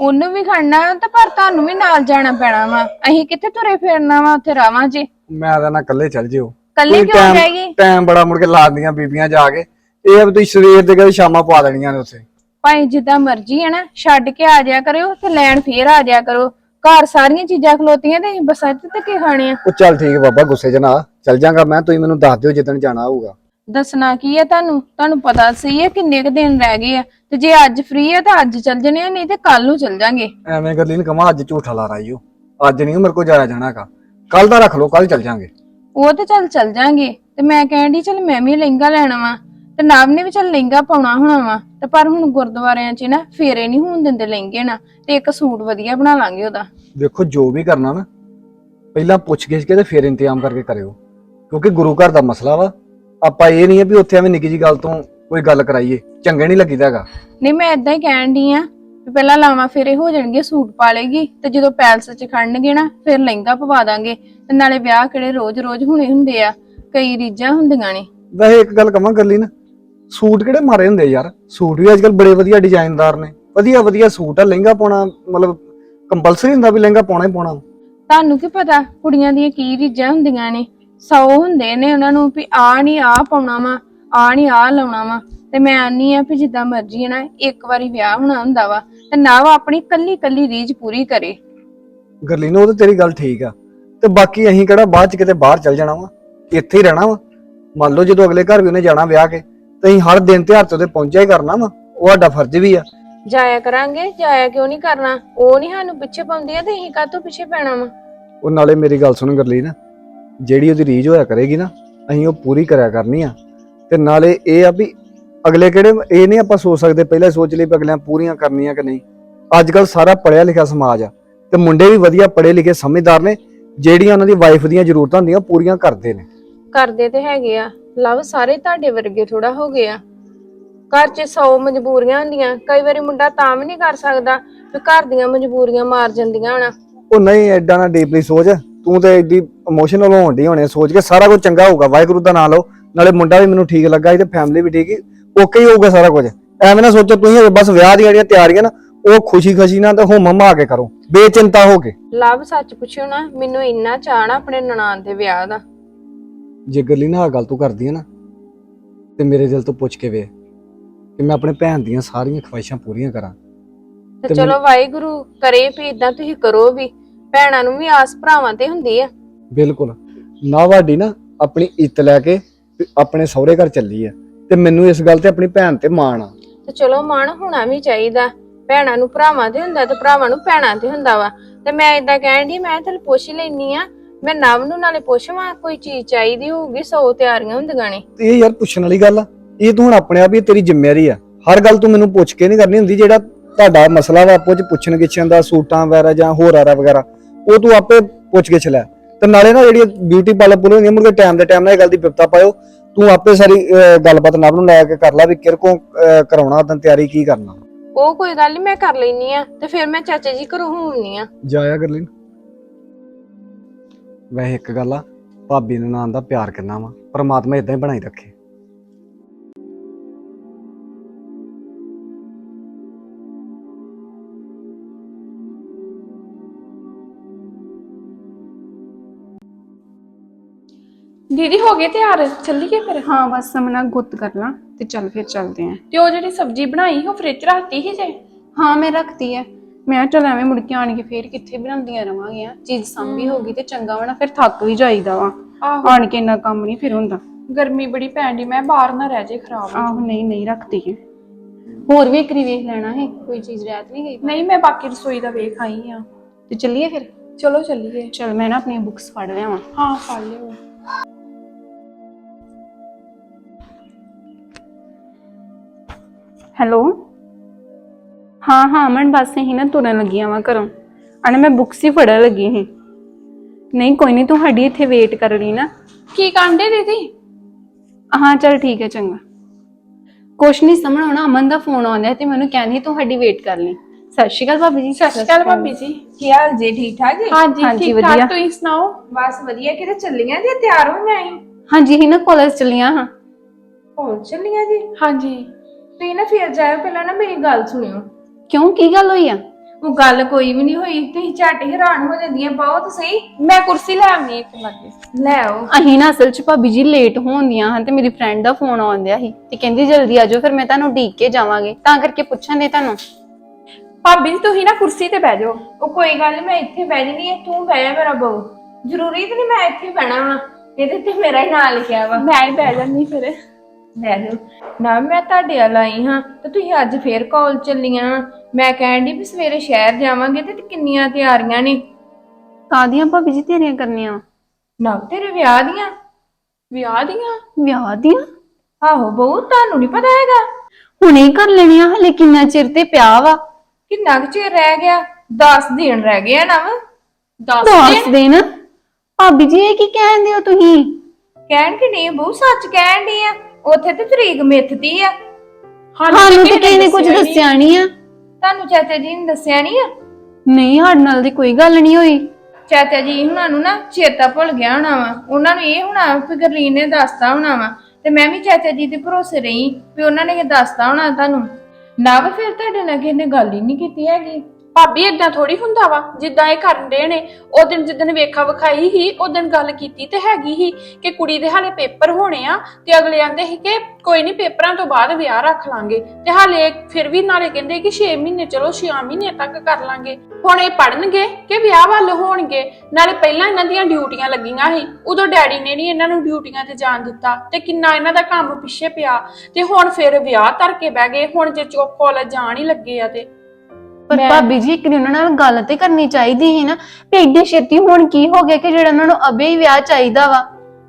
ਉਹਨੂੰ ਵੀ ਖੜਨਾ ਤੇ ਪਰ ਤੁਹਾਨੂੰ ਵੀ ਨਾਲ ਜਾਣਾ ਪੈਣਾ ਵਾ। ਅਸੀਂ ਕਿੱਥੇ ਤੁਰੇ ਫਿਰਨਾ ਵਾ ਉੱਥੇ ਰਾਵਾਂ ਜੀ? ਮੈਂ ਤਾਂ ਨਾ ਇਕੱਲੇ ਚੱਲ ਜਿਓ। ਕੱਲੀ ਕਿਉਂ ਜਾਏਗੀ ਟਾਈਮ ਬੜਾ ਮੁੜ ਕੇ ਲਾਦੀਆਂ ਬੀਬੀਆਂ ਜਾ ਕੇ। ਇਹ ਆ ਵੀ ਤੁਸੀਂ ਸਵੇਰ ਦੇ ਕਦੇ ਸ਼ਾਮਾਂ ਪਾ ਦੇਣੀਆਂ ਨੇ ਉੱਥੇ। ਭਾਈ ਜਿੱਦਾਂ ਮਰਜ਼ੀ ਹੈ ਨਾ ਛੱਡ ਕੇ ਆ ਜਾਇਆ ਕਰਿਓ ਤੇ ਲੈਣ ਫੇਰ ਆ ਜਾਇਆ ਕਰੋ। ਘਰ ਸਾਰੀਆਂ ਚੀਜ਼ਾਂ ਖਲੋਤੀਆਂ ਤੇ ਅਸੀਂ ਬੱਸਾਂ 'ਚ ਧੱਕੇ ਖਾਣੇ ਆ ਉਹ ਚੱਲ ਠੀਕ ਹੈ ਬਾਬਾ ਗੁੱਸੇ 'ਚ ਨਾ ਆ। ਚੱਲ ਜਾਗਾ ਮੈਂ ਤੁਸੀਂ ਮੈਨੂੰ ਦੱਸ ਦਿਓ ਜਿੱਦਣ ਜਾਣਾ ਹੋਊਗਾ। ਦੱਸਣਾ ਕੀ ਹੈ ਤੁਹਾਨੂੰ? ਤੁਹਾਨੂੰ ਪਤਾ ਸਹੀ ਹੈ ਕਿੰਨੇ ਕੁ ਦਿਨ ਰਹਿ ਗਏ ਆ। ਤੇ ਜੇ ਅੱਜ ਫ੍ਰੀ ਹੈ ਤਾਂ ਅੱਜ ਚੱਲ ਜਣੇ ਆ ਨਹੀਂ ਤੇ ਕੱਲ ਨੂੰ ਚੱਲ ਜਾਾਂਗੇ। ਐਵੇਂ ਗਰਲੀਨ ਕਮਾ ਅੱਜ ਝੂਠਾ ਲਾ ਰਾਈਓ ਅੱਜ ਨਹੀਂ ਮੇਰੇ ਕੋਲ ਜਾਇਆ ਜਾਣਾਗਾ ਕੱਲ ਦਾ ਰੱਖ ਲਓ ਕੱਲ ਚੱਲ ਜਾਾਂਗੇ। ਉਹ ਤੇ ਚੱਲ ਚੱਲ ਜਾਾਂਗੇ। ਤੇ ਮੈਂ ਕਹਿਣ ਡਈ ਚੱਲ ਮੈਂ ਵੀ ਲਹਿੰਗਾ ਲੈਣਾ ਵਾ ਤੇ ਨਾਮ ਨੇ ਵੀ ਚੱਲ ਲਹਿੰਗਾ ਪਾਉਣਾ ਹੋਣਾ ਵਾ। ਤੇ ਪਰ ਹੁਣ ਗੁਰਦੁਆਰਿਆਂ 'ਚ ਨਾ ਫੇਰੇ ਨਹੀਂ ਹੋਣ ਦਿੰਦੇ ਲਹਿੰਗੇ ਨਾ। ਤੇ ਇੱਕ ਸੂਟ ਵਧੀਆ ਬਣਾ ਲਾਂਗੇ ਉਹਦਾ। ਦੇਖੋ ਜੋ ਵੀ ਕਰਨਾ ਨਾ ਪਹਿਲਾਂ ਪੁੱਛ ਗਿੱਛ ਕੇ ਤੇ ਫਿਰ ਇੰਤਜ਼ਾਮ ਕਰਕੇ ਕਰਿਓ। ਕਿਉਂਕਿ ਗੁਰੂ ਘਰ ਦਾ ਮਸਲਾ ਵਾ। ਆਪਾਂ ਇਹ ਨਹੀਂ ਹੈ ਵੀ ਉੱਥੇ ਐਵੇਂ ਨਿੱਕੀ ਜੀ ਗੱਲ ਤੋਂ ਕੋਈ ਗੱਲ ਕਰਾਈਏ ਚੰਗੇ ਨਹੀਂ ਲੱਗੀਦਾ ਹੈਗਾ। ਨਹੀਂ ਮੈਂ ਇਦਾਂ ਹੀ ਕਹਿਣ ਡਈ ਆ ਵੀ ਪਹਿਲਾਂ ਲਾਵਾਂ ਫੇਰੇ ਹੋ ਜਾਣਗੇ ਸੂਟ ਪਾ ਲੇਗੀ ਤੇ ਜਦੋਂ ਪੈਲਸ 'ਚ ਖੜਨਗੇ ਨਾ ਫਿਰ ਲਹਿੰਗਾ ਪਵਾ ਦਾਂਗੇ ਤੇ ਨਾਲੇ ਵਿਆਹ ਕਿਹੜੇ ਰੋਜ਼-ਰੋਜ਼ ਹੁਣੇ ਹੁੰਦੇ ਆ ਕਈ ਰੀਝਾਂ ਹੁੰਦੀਆਂ ਨੇ। ਵੈਸੇ ਇੱਕ ਗੱਲ ਕਵਾਂ ਗਰਲੀਨ ਸੂਟ ਕਿਹੜੇ ਮਾਰੇ ਹੁੰਦੇ ਯਾਰ? ਸੂਟ ਵੀ ਅੱਜਕੱਲ ਬੜੇ ਵਧੀਆ ਡਿਜ਼ਾਈਨਦਾਰ ਨੇ ਵਧੀਆ ਵਧੀਆ ਸੂਟ ਆ ਲਹਿੰਗਾ ਪਾਉਣਾ ਮਤਲਬ ਕੰਪਲਸਰੀ ਹੁੰਦਾ ਵੀ ਲਹਿੰਗਾ ਪਾਉਣਾ ਹੀ ਪਾਉਣਾ। ਤੁਹਾਨੂੰ ਕੀ ਪਤਾ ਕੁੜੀਆਂ ਦੀਆਂ ਕੀ ਰੀਝਾਂ ਹੁੰਦੀਆਂ ਨੇ ਸੌ ਹੁੰਦੇ ਨੇ ਉਹਨਾਂ ਨੂੰ ਵੀ ਆ ਨਹੀਂ ਆ ਪਾਉਣਾ ਵਾ ਆ ਨਹੀਂ ਆ ਲਾਉਣਾ ਵਾ। ਤੇ ਮੈਂ ਆਨੀ ਆ ਵੀ ਜਿੱਦਾਂ ਮਰਜ਼ੀ ਹੈ ਨਾ ਇੱਕ ਵਾਰੀ ਵਿਆਹ ਹੋਣਾ ਹੁੰਦਾ ਵਾ ਤੇ ਨਾ ਉਹ ਆਪਣੀ ਕੱਲੀ ਕੱਲੀ ਰੀਝ ਪੂਰੀ ਕਰੇ। ਗਰਲੀਨ ਉਹ ਤਾਂ ਤੇਰੀ ਗੱਲ ਠੀਕ ਆ। ਤੇ ਬਾਕੀ ਅਸੀਂ ਕਿਹੜਾ ਬਾਅਦ ਚ ਕਿਤੇ ਬਾਹਰ ਚੱਲ ਜਾਣਾ ਵਾ? ਇੱਥੇ ਹੀ ਰਹਿਣਾ ਵਾ। ਮੰਨ ਲਓ ਜਦੋਂ ਅਗਲੇ ਘਰ ਵੀ ਉਹਨੇ ਜਾਣਾ ਵਿਆਹ ਕੇ ਤੇ ਅਸੀਂ ਹਰ ਦਿਨ ਤਿਉਹਾਰ ਤੇ ਉਹਦੇ ਪਹੁੰਚਿਆ ਹੀ ਕਰਨਾ ਵਾ। ਉਹ ਸਾਡਾ ਫਰਜ਼ ਵੀ ਆ। ਜਾਇਆ ਕਰਾਂਗੇ ਜਾਇਆ ਕਿਉਂ ਨਹੀਂ ਕਰਨਾ? ਉਹ ਨਹੀਂ ਸਾਨੂੰ ਪਿੱਛੇ ਪਾਉਂਦੀ ਆ ਤੇ ਅਸੀਂ ਕਾਹਤੋਂ ਪਿੱਛੇ ਪੈਣਾ ਵਾ? ਉਹ ਨਾਲੇ ਮੇਰੀ ਗੱਲ ਸੁਣ ਗਰਲੀਨ। ਜਿਹੜੀ ਉਹਦੀ ਰੀਝ ਹੋਇਆ ਕਰੇਗੀ ਨਾ ਅਸੀਂ ਉਹ ਪੂਰੀ ਕਰਿਆ ਕਰਨੀ ਆ। ਤੇ ਨਾਲੇ ਇਹ ਆ ਵੀ ਅਗਲੇ ਕਿਹੜੇ ਇਹ ਨਹੀਂ ਆਪਾਂ ਸੋਚ ਸਕਦੇ ਪਹਿਲਾਂ ਸੋਚ ਲਈ ਵੀ ਅਗਲਿਆਂ ਪੂਰੀਆਂ ਕਰਨੀਆਂ ਕਿ ਨਹੀਂ। ਅੱਜ ਕੱਲ ਸਾਰਾ ਪੜਿਆ ਲਿਖਿਆ ਸਮਾਜ ਆ ਤੇ ਮੁੰਡੇ ਵੀ ਵਧੀਆ ਪੜ੍ਹੇ ਲਿਖੇ ਸਮਝਦਾਰ ਨੇ ਜਿਹੜੀਆਂ ਉਹਨਾਂ ਦੀ ਵਾਈਫ ਦੀਆਂ ਜ਼ਰੂਰਤਾਂ ਹੁੰਦੀਆਂ ਪੂਰੀਆਂ ਕਰਦੇ ਨੇ। ਕਰਦੇ ਤੇ ਹੈਗੇ ਆ ਲਵ ਸਾਰੇ ਤੁਹਾਡੇ ਵਰਗੇ ਥੋੜਾ ਹੋ ਗਏ ਆ। ਘਰ 'ਚ 100 ਮਜਬੂਰੀਆਂ ਹੁੰਦੀਆਂ ਕਈ ਵਾਰੀ ਮੁੰਡਾ ਤਾਂ ਵੀ ਨਹੀਂ ਕਰ ਸਕਦਾ ਵੀ ਘਰ ਦੀਆਂ ਮਜਬੂਰੀਆਂ ਮਾਰ ਜਾਂਦੀਆਂ ਹਨਾ ਉਹ ਨਹੀਂ ਐਡਾ ਨਾ ਡੀਪਲੀ ਸੋਚ ਤੂੰ ਤੇ ਐਡੀ ਇਮੋਸ਼ਨਲ ਹੋਣ ਦੀ ਹੋਣੇ ਸੋਚ ਕੇ ਸਾਰਾ ਕੁਝ ਚੰਗਾ ਹੋਊਗਾ ਵਾਹਿਗੁਰੂ ਦਾ ਨਾਮ ਲਓ। ਨਾਲੇ ਮੁੰਡਾ ਵੀ ਮੈਨੂੰ ਠੀਕ ਲੱਗਾ ਸੀ ਤੇ ਫੈਮਿਲੀ ਵੀ ਠੀਕ ਹੀ ਓਕੇ ਹੀ ਹੋਊਗਾ ਸਾਰਾ ਕੁਝ। ਐਵੇਂ ਨਾ ਸੋਚੋ ਤੁਸੀਂ ਬਸ ਵਿਆਹ ਦੀਆਂ ਜਿਹੜੀਆਂ ਤਿਆਰੀਆਂ ਨਾ ਉਹ ਖੁਸ਼ੀ ਖੁਸ਼ੀ ਨਾਲ ਤੇ ਹੁਮ ਹਮਾ ਕੇ ਕਰੋ। ਬੇਚਿੰਤਾ ਹੋ ਕੇ। ਲਵ ਸੱਚ ਪੁੱਛਿਓ ਨਾ ਮੈਨੂੰ ਇੰਨਾ ਨਾ ਆਪਣੇ ਨਨਾਣ ਦੇ ਵਿਆਹ ਦਾ। ਜੇ ਗੱਲੀ ਨਾ ਆਹ ਗੱਲ ਤੂੰ ਕਰਦੀ ਹੈ ਨਾ ਤੇ ਮੇਰੇ ਦਿਲ ਤੋਂ ਪੁੱਛ ਕੇ ਵੇ ਕਿ ਮੈਂ ਆਪਣੇ ਭੈਣ ਦੀਆਂ ਸਾਰੀਆਂ ਖਵਾਇਸ਼ਾਂ ਪੂਰੀਆਂ ਕਰਾਂ। ਤੇ ਤੇ ਚਲੋ ਵਾਹਿਗੁਰੂ ਕਰੇ ਵੀ ਇਦਾਂ ਤੁਸੀਂ ਕਰੋ ਵੀ। ਭੈਣਾਂ ਨੂੰ ਵੀ ਆਸ ਭਰਾਵਾਂ ਤੇ ਹੁੰਦੀ ਆ। ਬਿਲਕੁਲ। ਨਾ ਵਾਡੀ ਨਾ ਆਪਣੀ ਇੱਤ ਲੈ ਕੇ ਤੇ ਆਪਣੇ ਸਹੁਰੇ ਘਰ ਚੱਲੀ ਆ ਤੇ ਮੈਨੂੰ ਇਸ ਗੱਲ ਤੇ ਆਪਣੀ ਭੈਣ ਤੇ ਮਾਣ ਆ। ਤੇ ਚਲੋ ਮਨ ਹੋਣਾ ਵੀ ਚਾਹੀਦਾ। ਭੈਣਾਂ ਨੂੰ ਭਰਾਵਾਂ ਤੇ ਹੁੰਦਾ ਤੇ ਭਰਾਵਾਂ ਨੂੰ ਭੈਣਾਂ ਤੇ ਹੁੰਦਾ ਵਾ। ਤੇ ਮੈਂ ਇਦਾਂ ਕਹਿਣ ਦੀ ਮੈਂ ਤੈਨੂੰ ਪੁੱਛ ਲੈਣੀ ਆ ਮੈਂ ਨਵ ਨੂੰ ਨਾਲੇ ਪੁੱਛਵਾਂ ਕੋਈ ਚੀਜ਼ ਚਾਹੀਦੀ ਹੋਊਗੀ ਸੌ ਤਿਆਰੀਆਂ ਹੁੰਦੀਆਂ ਨੇ। ਤੇ ਇਹ ਯਾਰ ਪੁੱਛਣ ਵਾਲੀ ਗੱਲ ਆ ਇਹ ਤੂੰ ਹੁਣ ਆਪਣੇ ਆਪ ਹੀ ਤੇਰੀ ਜ਼ਿੰਮੇਵਾਰੀ ਆ। ਹਰ ਗੱਲ ਤੂੰ ਮੈਨੂੰ ਪੁੱਛ ਕੇ ਨਹੀਂ ਕਰਨੀ ਹੁੰਦੀ ਜਿਹੜਾ ਤੁਹਾਡਾ ਮਸਲਾ ਵਾ ਆਪੋ ਚ ਪੁੱਛਣ ਗਿੱਛਣ ਦਾ ਸੂਟਾਂ ਵਗੈਰਾ ਜਾਂ ਹੋਰ ਆਰਾ ਵਗੈਰਾ ਉਹ ਤੂੰ ਆਪੇ ਪੁੱਛ ਕੇ ਲੈ। ਤੇ ਨਾਲੇ ਨਾ ਜਿਹੜੀ ਬਿਊਟੀ ਪਾਰਲਰ ਪੁਲ ਹੁੰਦੀ ਮੁੜ ਕੇ ਟਾਈਮ ਦੇ ਟਾਈਮ ਨਾਲ ਇਹ ਗੱਲ ਦੀ ਬਿਪਤਾ ਪਾਇਓ। ਤੂੰ ਆਪੇ ਸਾਰੀ ਗੱਲਬਾਤ ਨਵ ਨੂੰ ਲੈ ਕੇ ਕਰ ਲੈ ਵੀ ਕਿਰਕੋਂ ਕਰਾਉਣਾ ਉਦੋਂ ਤਿਆਰੀ ਕੀ ਕਰਨਾ। ਉਹ ਕੋਈ ਗੱਲ ਨਹੀਂ ਮੈਂ ਕਰ ਲੈਣੀ ਆ ਤੇ ਫਿਰ ਮੈਂ ਚਾਚਾ ਜੀ ਘਰੋਂ ਹੋਣੀ ਆ। ਜਾਇਆ ਕਰ ਲੈਣ ਵੈਸੇ ਇੱਕ ਗੱਲ ਆ ਭਾਬੀ ਨੂੰ ਨਾਂ ਦਾ ਪਿਆਰ ਕਿੰਨਾ ਵਾ ਪਰਮਾਤਮਾ ਇਦਾਂ ਹੀ ਬਣਾਈ ਰੱਖੇ। ਦੀਦੀ ਹੋ ਗਏ ਤਿਆਰ? ਚੱਲੀਏ ਫਿਰ? ਹਾਂ ਬਸ ਸਮਨਾ ਗੁੱਤ ਕਰ ਲਾਂ ਤੇ ਚੱਲ ਫਿਰ ਚੱਲਦੇ ਆਂ। ਤੇ ਉਹ ਜਿਹੜੀ ਸਬਜ਼ੀ ਬਣਾਈ ਉਹ ਫ੍ਰਿਜ ਰੱਖਤੀ ਸੀ ਜੇ? ਹਾਂ ਮੈਂ ਰੱਖਤੀ ਹੈ ਮੈਂ ਕਿਹਾ ਚੱਲ ਐਵੇਂ ਮੁੜ ਕੇ ਆਣ ਕੇ ਫੇਰ ਕਿੱਥੇ ਬਣਾਉਂਦੀਆਂ ਰਵਾਂਗੀਆਂ। ਚੀਜ਼ ਸਾਂਭੀ ਹੋਗੀ ਤੇ ਚੰਗਾ ਵਣਾ ਫਿਰ ਥੱਕ ਵੀ ਜਾਈਦਾ ਵਾ। ਆਹੋ। ਆਣ ਕੇ ਇੰਨਾ ਕੰਮ ਨਹੀਂ ਫਿਰ ਹੁੰਦਾ। ਗਰਮੀ ਬੜੀ ਪੈਣ ਦੀ ਮੈਂ ਬਾਹਰ ਨਾ ਰਹਿ ਜੇ ਖਰਾਬ ਆਹੋ ਨਹੀਂ ਨਹੀਂ ਰੱਖਤੀ ਹੈ। ਹੋਰ ਵੀ ਇੱਕ ਰੀ ਵੇਖ ਲੈਣਾ ਹੈ ਕੋਈ ਚੀਜ਼ ਰਹਿਤ ਨਹੀਂ ਗਈ? ਨਹੀਂ ਮੈਂ ਬਾਕੀ ਰਸੋਈ ਦਾ ਵੇਖ ਆਈ ਆ। ਤੇ ਚੱਲੀਏ ਫਿਰ? ਚਲੋ ਚੱਲੀਏ। ਚਲ ਮੈਂ ਨਾ ਆਪਣੀਆਂ ਬੁੱਕਸ ਫੜ ਲਿਆਵਾਂ। ਹਾਂ ਫੜ ਲਿਓ। ਹੈਲੋ? ਹਾਂ ਹਾਂ ਅਮਨ ਬਸ ਹੀ ਨਾ ਤੁਰਨ ਲੱਗੀਆਂ ਵਾਂ ਘਰੋਂ। ਅਣੇ ਮੈਂ ਬੁੱਕਸ ਹੀ ਫੜਨ ਲੱਗੀ ਸੀ। ਨਹੀਂ ਕੋਈ ਨਹੀਂ ਤੁਹਾਡੀ ਇੱਥੇ ਵੇਟ ਕਰ ਰਹੀ ਨਾ। ਕੀ ਕਾਂਡੇ ਦੀਦੀ? ਹਾਂ ਚਲ ਠੀਕ ਹੈ ਚੰਗਾ। ਕੁਛ ਨਹੀਂ ਸਮਝ ਆਉਣਾ ਅਮਨ ਦਾ ਫੋਨ ਆਉਂਦਾ ਤੇ ਮੈਨੂੰ ਕਹਿੰਦੀ ਤੁਹਾਡੀ ਵੇਟ ਕਰ ਲਈ। ਸਤਿ ਸ਼੍ਰੀ ਅਕਾਲ ਭਾਬੀ ਜੀ। ਸਤਿ ਸ਼੍ਰੀ ਅਕਾਲ ਭਾਬੀ ਜੀ। ਕੀ ਹਾਲ ਜੀ? ਠੀਕ ਠਾਕ ਜੀ? ਹਾਂਜੀ ਹਾਂਜੀ, ਠੀਕ ਵਧੀਆ। ਠਾਕ ਤੁਸੀਂ ਸੁਣਾਓ? ਬਸ ਵਧੀਆ ਕਿਤੇ ਚੱਲੀਆਂ ਜੀ? ਤਿਆਰ ਹੋ ਜਾਈ ਹਾਂਜੀ ਹੀ ਨਾ ਕਾਲਜ ਚੱਲੀਆਂ ਹਾਂ। ਹੋਰ ਚੱਲੀਆਂ ਜੀ? ਹਾਂਜੀ। ਤੁਸੀਂ ਨਾ ਫਿਰ ਜਾਇਓ ਪਹਿਲਾਂ ਨਾ ਮੇਰੀ ਗੱਲ ਸੁਣਿਓ। ਕਿਉਂ? ਕੀ ਗੱਲ ਹੋਈ ਆ? ਉਹ ਗੱਲ ਕੋਈ ਵੀ ਨਹੀਂ ਹੋਈ। ਤੁਸੀਂ ਝੱਟ ਹੈਰਾਨ ਹੋ ਜਾਂਦੀਆਂ ਬਹੁਤ ਸਹੀ। ਮੈਂ ਕੁਰਸੀ ਲੈ ਆਉਣੀ ਇੱਕ ਲੱਗੇ ਲੈ ਆਓ। ਅਹੀਂ ਨਾ ਅਸਲ ਚ ਭਾਬੀ ਜੀ ਲੇਟ ਹੋਣਦੀਆਂ ਹਨ ਤੇ ਮੇਰੀ ਫਰੈਂਡ ਦਾ ਫੋਨ ਆਉਂਦਿਆ ਸੀ ਤੇ ਕਹਿੰਦੀ ਜਲਦੀ ਆ ਜਾਓ ਫਿਰ ਮੈਂ ਤੁਹਾਨੂੰ ਢੀਕ ਕੇ ਜਾਵਾਂਗੇ। ਤਾਂ ਕਰਕੇ ਪੁੱਛਾਂ ਦੇ ਤੁਹਾਨੂੰ। ਭਾਬੀ ਜੀ ਤੁਸੀਂ ਨਾ ਕੁਰਸੀ ਤੇ ਬਹਿ ਜਾਓ। ਉਹ ਕੋਈ ਗੱਲ ਨੀ ਮੈਂ ਇੱਥੇ ਬਹਿ ਜਣੀ ਹੈ ਤੂੰ ਬਹਿ ਜਾ ਮੇਰਾ ਬਹੂ। ਜ਼ਰੂਰੀ ਤੇ ਨਹੀਂ ਮੈਂ ਇੱਥੇ ਬਹਿਣਾ ਵਾ। ਇਹਦੇ ਤੇ ਮੇਰਾ ਹੀ ਨਾਂ ਲਿਖਿਆ ਵਾ। ਮੈਂ ਹੀ ਬਹਿ ਜਾਂਦੀ ਫਿਰ। ਲੈ ਲਓ। ਨਾ ਮੈਂ ਤੁਹਾਡੇ ਵੱਲ ਆਈ ਹਾਂ ਤੇ ਤੁਸੀਂ ਅੱਜ ਫੇਰ ਕਾਲ ਚੱਲੀਆਂ। ਮੈਂ ਕਹਿਣ ਦੀ ਵੀ ਸਵੇਰੇ ਸ਼ਹਿਰ ਜਾਵਾਂਗੇ ਤੇ ਕਿੰਨੀਆਂ ਤਿਆਰੀਆਂ ਨੇ। ਕਾਦੀਆਂ ਭਾਬੀ ਜੀ ਤੇਰੀਆਂ ਕਰਨੀਆਂ? ਨਾ ਤੇਰੇ ਵਿਆਹ ਦੀਆਂ। ਵਿਆਹ ਦੀਆਂ? ਵਿਆਹ ਦੀਆਂ? ਆਹੋ ਬਹੂ ਤੁਹਾਨੂੰ ਨਹੀਂ ਪਤਾ ਹੈਗਾ। ਹੁਣੇ ਹੀ ਕਰ ਲੈਣੀਆਂ ਹਲੇ ਕਿੰਨਾ ਚਿਰ ਤੇ ਪਿਆ ਵਾ? ਕਿੰਨਾ ਕੁ ਚਿਰ ਰਹਿ ਗਿਆ? 10 ਦਿਨ ਰਹਿ ਗਏ ਆ ਨਾ ਵਾ। ਦੱਸ ਦੱਸ ਦੇਣ ਭਾਬੀ ਜੀ ਇਹ ਕੀ ਕਹਿੰਦੇ ਹੋ ਤੁਸੀਂ? ਕਹਿਣ ਕਿ ਨਹੀਂ ਬਹੂ ਸੱਚ ਕਹਿਣ ਦੀ ਆ। ਉੱਥੇ ਤੇ ਤਰੀਕ ਮਿੱਥਦੀ ਆ। ਸਾਨੂੰ ਤੇ ਕਿਸੇ ਨੇ ਕੁਝ ਦੱਸਿਆ ਨਹੀਂ ਆ। ਤੁਹਾਨੂੰ ਚਾਚਾ ਜੀ ਨੇ ਦੱਸਿਆ ਨਹੀਂ ਆ? ਨਹੀਂ ਸਾਡੇ ਨਾਲ ਦੀ ਕੋਈ ਗੱਲ ਨਹੀਂ ਹੋਈ। ਚਾਚਾ ਜੀ ਹੁਣਾਂ ਨੂੰ ਨਾ ਚੇਤਾ ਭੁੱਲ ਗਿਆ ਹੋਣਾ ਵਾ। ਉਹਨਾਂ ਨੂੰ ਇਹ ਹੋਣਾ ਵੀ ਗਰਲੀਨ ਨੇ ਦੱਸਤਾ ਹੋਣਾ ਵਾ। ਤੇ ਮੈਂ ਵੀ ਚਾਚਾ ਜੀ ਦੇ ਭਰੋਸੇ ਰਹੀ ਵੀ ਉਹਨਾਂ ਨੇ ਇਹ ਦੱਸਤਾ ਹੋਣਾ ਤੁਹਾਨੂੰ। ਨਾ ਵਾ ਫਿਰ ਤੁਹਾਡੇ ਨਾਲ ਕਿਸੇ ਨੇ ਗੱਲ ਹੀ ਨਹੀਂ ਕੀਤੀ ਹੈਗੀ। ਭਾਬੀ ਇਦਾਂ ਥੋੜੀ ਹੁੰਦਾ ਵਾ, ਜਿੱਦਾਂ ਇਹ ਕਰਨ ਦੇ ਨੇ। ਉਹ ਦਿਨ ਜਿੱਦਣ ਵੇਖਾ ਵਿਖਾਈ ਹੀ ਉਹ ਦਿਨ ਗੱਲ ਕੀਤੀ ਤੇ ਹੈਗੀ ਹੀ ਕਿ ਕੁੜੀ ਦੇ ਹਾਲੇ ਪੇਪਰ ਹੋਣੇ ਆ ਤੇ ਅਗਲੇ ਆਂਦੇ ਸੀ ਕਿ ਕੋਈ ਨਹੀਂ ਪੇਪਰਾਂ ਤੋਂ ਬਾਅਦ ਵਿਆਹ ਰੱਖ ਲਾਂਗੇ। ਤੇ ਹਾਲੇ ਫਿਰ ਵੀ ਨਾਲੇ ਕਹਿੰਦੇ ਕਿ 6 ਮਹੀਨੇ, ਚਲੋ 6 ਮਹੀਨੇ ਤੱਕ ਕਰ ਲਾਂਗੇ। ਹੁਣ ਇਹ ਪੜਨਗੇ ਕਿ ਵਿਆਹ ਵੱਲ ਹੋਣਗੇ? ਨਾਲੇ ਪਹਿਲਾਂ ਇਹਨਾਂ ਦੀਆਂ ਡਿਊਟੀਆਂ ਲੱਗੀਆਂ ਸੀ। ਉਦੋਂ ਡੈਡੀ ਨੇ ਨਹੀਂ ਇਹਨਾਂ ਨੂੰ ਡਿਊਟੀਆਂ ਤੇ ਜਾਣ ਦਿੱਤਾ। ਤੇ ਕਿੰਨਾ ਇਹਨਾਂ ਦਾ ਕੰਮ ਪਿੱਛੇ ਪਿਆ। ਤੇ ਹੁਣ ਫਿਰ ਵਿਆਹ ਧਰ ਕੇ ਬਹਿ ਗਏ। ਹੁਣ ਜੇ ਚੁੱਪ ਕਾਲਜ ਜਾਣ ਹੀ ਲੱਗੇ ਆ ਤੇ। ਪਰ ਭਾਬੀ ਜੀ ਇੱਕ ਦਿਨ ਉਹਨਾਂ ਨਾਲ ਗੱਲ ਤੇ ਕਰਨੀ ਚਾਹੀਦੀ ਸੀ ਨਾ ਵੀ ਐਡੀ ਛੇਤੀ ਹੁਣ ਕੀ ਹੋ ਗਿਆ ਕਿ ਜਿਹੜਾ ਉਹਨਾਂ ਨੂੰ ਅਬੇ ਹੀ ਵਿਆਹ ਚਾਹੀਦਾ ਵਾ?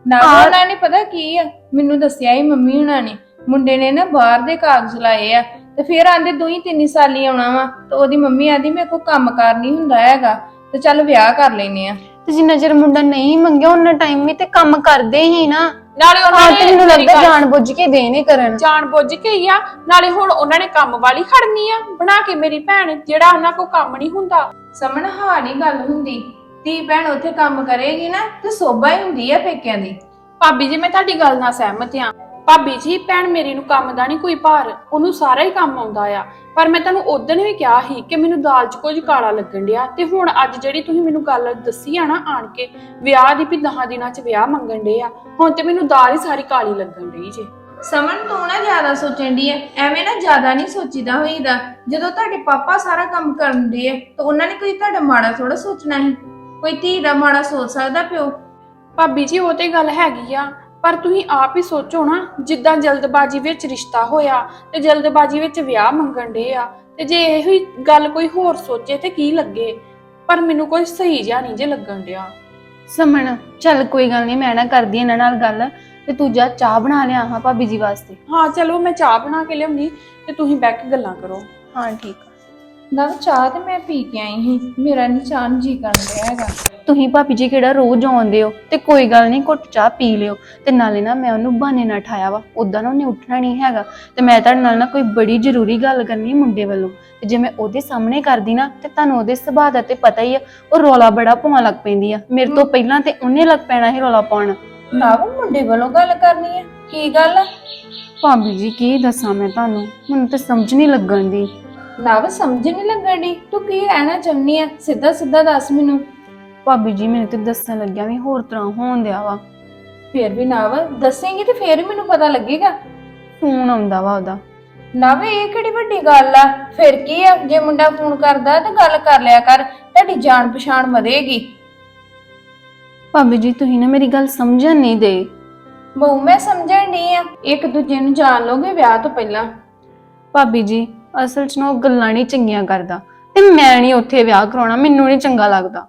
ਨਾ ਉਹਨਾਂ ਨੇ ਪਤਾ ਕੀ ਆ? ਮੈਨੂੰ ਦੱਸਿਆ ਹੀ ਮੰਮੀ ਹੁਣਾਂ ਨੇ। ਮੁੰਡੇ ਨੇ ਨਾ ਬਾਹਰ ਦੇ ਕਾਗਜ਼ ਲਾਏ ਆ ਤੇ ਫਿਰ ਆਂਦੇ ਦੋਈ ਤਿੰਨ ਸਾਲੀ ਆਉਣਾ ਵਾ ਤੇ ਉਹਦੀ ਮੰਮੀ ਆਂਦੀ ਮੇਰੇ ਕੋਲ ਕੰਮ ਕਾਰ ਨਹੀਂ ਹੁੰਦਾ ਹੈਗਾ ਤੇ ਚੱਲ ਵਿਆਹ ਕਰ ਲੈਨੇ ਆ। ਤੇ ਜਿੰਨਾ ਚਿਰ ਮੁੰਡਾ ਨਹੀਂ ਮੰਗਿਆ ਉਹਨਾਂ ਟਾਈਮ ਵੀ ਤੇ ਕੰਮ ਕਰਦੇ ਹੀ ਨਾ। ਨਾਲੇ ਉਹਨਾਂ ਹਾਂ ਨੇ ਮੈਨੂੰ ਮੇਰੀ ਲੱਗਦਾ ਗੱਲ- ਜਾਣ ਬੁੱਝ ਕੇ ਦੇ ਨਹੀਂ ਕਰਨ। ਜਾਣ ਬੁੱਝ ਕੇ ਹੀ ਆ ਨਾਲੇ ਹੁਣ ਉਹਨਾਂ ਨੇ ਕੰਮ ਵਾਲੀ ਖੜਨੀ ਆ ਬਣਾ ਕੇ ਮੇਰੀ ਭੈਣ ਜਿਹੜਾ ਉਹਨਾਂ ਕੋ ਕੰਮ ਨਹੀਂ ਹੁੰਦਾ। ਸਮਣ ਹਾਂ ਨਹੀਂ ਗੱਲ ਹੁੰਦੀ। ਧੀ ਭੈਣ ਉੱਥੇ ਕੰਮ ਕਰੇਗੀ ਨਾ ਤੇ ਸੋਭਾ ਹੀ ਹੁੰਦੀ ਆ ਪੇਕਿਆਂ ਦੀ। ਭਾਬੀ ਜੀ ਮੈਂ ਤੁਹਾਡੀ ਗੱਲ ਨਾਲ ਸਹਿਮਤ ਆ। ਭਾਬੀ ਜੀ ਭੈਣ ਮੇਰੀ ਨੂੰ ਕੰਮ ਦਾ ਨਹੀਂ ਕੋਈ ਭਾਰ ਉਹਨੂੰ ਸਾਰਾ ਹੀ ਕੰਮ ਆਉਂਦਾ ਆ। ਪਰ ਮੈਂ ਤੁਹਾਨੂੰ ਉਦੋਂ ਵੀ ਕਿਹਾ ਸੀ ਕਿ ਮੈਨੂੰ ਦਾਲ 'ਚ ਕੁਝ ਕਾਲਾ ਲੱਗਣ ਡਿਆ ਤੇ ਹੁਣ ਅੱਜ ਜਿਹੜੀ ਤੁਸੀਂ ਮੈਨੂੰ ਗੱਲ ਦੱਸੀ ਆ ਨਾ ਆਣ ਕੇ ਵਿਆਹ ਦੀ ਵੀ 10 ਦਿਨਾਂ 'ਚ ਵਿਆਹ ਮੰਗਣ ਡੇ ਆ ਹੁਣ ਤੇ ਮੈਨੂੰ ਦਾਲ ਹੀ ਸਾਰੀ ਕਾਲੀ ਲੱਗਣ ਡਈ ਜੇ। ਸਮਨ ਤੂੰ ਨਾ ਜ਼ਿਆਦਾ ਸੋਚਣ ਦੀ ਐ ਐਵੇਂ ਨਾ ਜ਼ਿਆਦਾ ਨਹੀਂ ਸੋਚੀਦਾ ਹੋਈਦਾ। ਜਦੋਂ ਤੁਹਾਡੇ ਪਾਪਾ ਸਾਰਾ ਕੰਮ ਕਰਨ ਦੇ ਆ ਤਾਂ ਉਹਨਾਂ ਨੇ ਕੋਈ ਤੁਹਾਡਾ ਮਾੜਾ ਥੋੜਾ ਸੋਚਣਾ ਸੀ? ਕੋਈ ਧੀ ਦਾ ਮਾੜਾ ਸੋਚ ਸਕਦਾ ਪਿਓ? ਭਾਬੀ ਜੀ ਉਹ ਤੇ ਗੱਲ ਹੈਗੀ ਆ। ਪਰ ਤੁਸੀਂ ਆਪ ਹੀ ਸੋਚੋ ਨਾ ਜਿੱਦਾਂ ਜਲਦਬਾਜ਼ੀ ਵਿੱਚ ਰਿਸ਼ਤਾ ਹੋਇਆ ਤੇ ਜਲਦਬਾਜ਼ੀ ਵਿੱਚ ਵਿਆਹ ਮੰਗਣ ਡੇ ਆ ਤੇ ਜੇ ਇਹੋ ਹੀ ਗੱਲ ਕੋਈ ਹੋਰ ਸੋਚੇ ਤੇ ਕੀ ਲੱਗੇ? ਪਰ ਮੈਨੂੰ ਕੋਈ ਸਹੀ ਜਿਹਾ ਨਹੀਂ ਜੇ ਲੱਗਣ ਡਿਆ। ਸਮਣ ਚੱਲ ਕੋਈ ਗੱਲ ਨਹੀਂ ਮੈਂ ਨਾ ਕਰਦੀ ਇਹਨਾਂ ਨਾਲ ਗੱਲ ਤੇ ਤੂੰ ਜਾ ਚਾਹ ਬਣਾ ਲਿਆ ਹਾਂ ਭਾਬੀ ਜੀ ਵਾਸਤੇ। ਹਾਂ ਚਲੋ ਮੈਂ ਚਾਹ ਬਣਾ ਕੇ ਲਿਆਉਣੀ ਤੇ ਤੁਸੀਂ ਬਹਿ ਕੇ ਗੱਲਾਂ ਕਰੋ। ਹਾਂ ਠੀਕ। ਨਾ ਚਾਹ ਤੇ ਮੈਂ ਪੀ ਕੇ ਆਈ ਸੀ। ਮੇਰਾ ਨਹੀਂ ਚਾਹ ਨੂੰ ਜੀ ਕਰਨ ਰਿਹਾ ਹੈਗਾ। ਤੁਸੀਂ ਭਾਬੀ ਜੀ ਕਿਹੜਾ ਰੋਜ਼ ਆਉਂਦੇ ਹੋ ਤੇ ਕੋਈ ਗੱਲ ਨਹੀਂ ਘੁੱਟ ਚਾਹ ਪੀ ਲਿਓ। ਤੇ ਨਾਲੇ ਨਾ ਮੈਂ ਉਹਨੂੰ ਬਹਾਨੇ ਨਾਲ ਠਾਇਆ ਵਾ ਉਦਾਂ ਨਾ ਉਹਨੇ ਉੱਠਣਾ ਨਹੀਂ ਹੈਗਾ। ਤੇ ਮੈਂ ਤੁਹਾਡੇ ਨਾਲ ਨਾ ਕੋਈ ਬੜੀ ਜ਼ਰੂਰੀ ਗੱਲ ਕਰਨੀ ਹੈ ਮੁੰਡੇ ਵੱਲੋਂ। ਤੇ ਜੇ ਮੈਂ ਉਹਦੇ ਸਾਹਮਣੇ ਕਰਦੀ ਨਾ ਤੇ ਤੁਹਾਨੂੰ ਉਹਦੇ ਸੁਭਾਅ ਦਾ ਤੇ ਪਤਾ ਹੀ ਆ ਉਹ ਰੌਲਾ ਬੜਾ ਪਾਉਣ ਲੱਗ ਪੈਂਦੀ ਆ। ਮੇਰੇ ਤੋਂ ਪਹਿਲਾਂ ਤੇ ਉਹਨੇ ਲੱਗ ਪੈਣਾ ਸੀ ਰੌਲਾ ਪਾਉਣ। ਨਾ ਉਹ ਮੁੰਡੇ ਵੱਲੋਂ ਗੱਲ ਕਰਨੀ ਹੈ ਕੀ ਗੱਲ ਭਾਬੀ ਜੀ ਕੀ ਦੱਸਾਂ ਮੈਂ ਤੁਹਾਨੂੰ? ਮੈਨੂੰ ਤੇ ਸਮਝ ਨਹੀਂ ਲੱਗਣ ਦੀ। ਨਾ ਉਹ ਸਮਝ ਨਹੀਂ ਲੱਗਣ ਦੀ ਤੂੰ ਕੀ ਕਹਿਣਾ ਚਾਹੁੰਦੀ ਆ? ਸਿੱਧਾ ਸਿੱਧਾ ਦੱਸ ਮੈਨੂੰ। ਭਾਬੀ ਜੀ ਮੈਨੂੰ ਤੇ ਦੱਸਣ ਲੱਗਿਆ ਵੀ ਹੋਰ ਤਰ੍ਹਾਂ ਹੋਣ ਦਿਆ ਵਾ। ਫੇਰ ਵੀ ਨਾ ਵਾ ਦੱਸੇਂਗੀ ਤੇ ਫੇਰ ਹੀ ਮੈਨੂੰ ਪਤਾ ਲੱਗੇਗਾ। ਫੋਨ ਆਉਂਦਾ ਵਾ ਉਹਦਾ। ਨਾ ਵੇ ਇਹ ਕਿਹੜੀ ਵੱਡੀ ਗੱਲ ਆ? ਫਿਰ ਕੀ ਆ? ਜੇ ਮੁੰਡਾ ਫੋਨ ਕਰਦਾ ਤਾਂ ਗੱਲ ਕਰ ਲਿਆ ਕਰ ਤੁਹਾਡੀ ਜਾਣ ਪਛਾਣ ਵਧੇਗੀ। ਭਾਬੀ ਜੀ ਤੁਸੀਂ ਨਾ ਮੇਰੀ ਗੱਲ ਸਮਝਣ ਨਹੀਂ ਦੇ। ਬਹੁ ਮੈਂ ਸਮਝਣ ਨਹੀਂ ਆ। ਇੱਕ ਦੂਜੇ ਨੂੰ ਜਾਣ ਲੋਗੇ ਵਿਆਹ ਤੋਂ ਪਹਿਲਾਂ। ਭਾਬੀ ਜੀ ਅਸਲ 'ਚ ਨਾ ਉਹ ਗੱਲਾਂ ਨਹੀਂ ਚੰਗੀਆਂ ਕਰਦਾ ਤੇ ਮੈਂ ਨਹੀਂ ਉੱਥੇ ਵਿਆਹ ਕਰਾਉਣਾ, ਮੈਨੂੰ ਨਹੀਂ ਚੰਗਾ ਲੱਗਦਾ।